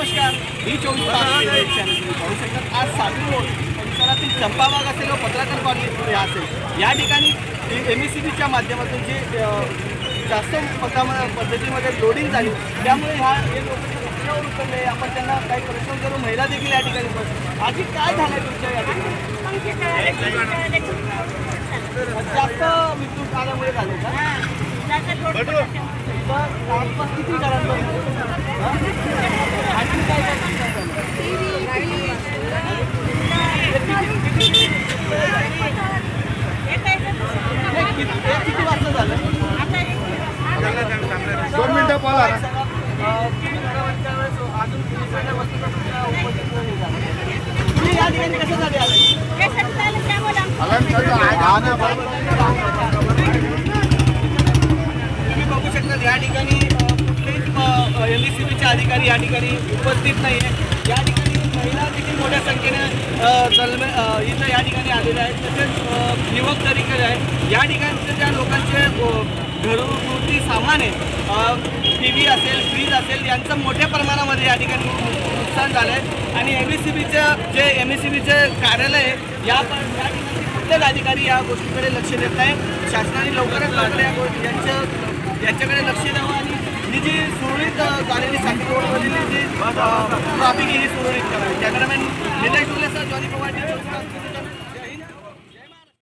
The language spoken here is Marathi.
नमस्कार. मी चोवीस पाहू शकतात आज सागरोड परिसरातील चंपाबाग असेल व पत्रकार कॉलेज असेल. या ठिकाणी एम एस सी बीच्या माध्यमातून जे जास्त पद्धतीमध्ये लोडिंग झाली त्यामुळे ह्या हे लोक रस्त्यावर आहे आपण त्यांना काही प्रश्न करून महिला देखील या ठिकाणी बसतो आधी काय झालं आहे तुमच्या या ठिकाणी? जास्त मृत्यू आल्यामुळे झाले का? तुम्ही बघू शकता या ठिकाणी कुठलेही कुठलेच एम बी सी बीचे अधिकारी या ठिकाणी उपस्थित नाही आहे या ठिकाणी महिला देखील मोठ्या संख्येने अ, इथं या ठिकाणी आलेल्या आहेत. तसेच युवक तरीके आहेत. या ठिकाणचे ज्या लोकांचे घरगुती सामान आहे टी व्ही असेल फ्रीज असेल यांचं मोठ्या प्रमाणामध्ये या ठिकाणी नुकसान झालं आहे आणि एम एस सी बीचं जे एम एस सी बीचं कार्यालय आहे या कुठलेच अधिकारी या गोष्टीकडे लक्ष देत नाही. शासनाने लवकरात लवकर या गोष्टी यांचं यांच्याकडे लक्ष द्यावं आणि ही जी सुरळीत झालेली साठी रोडमधील जी ट्रॉफिक ही सुरळीत करावी. कॅमेरामॅन निलेश डुलेसह जॉनी पवार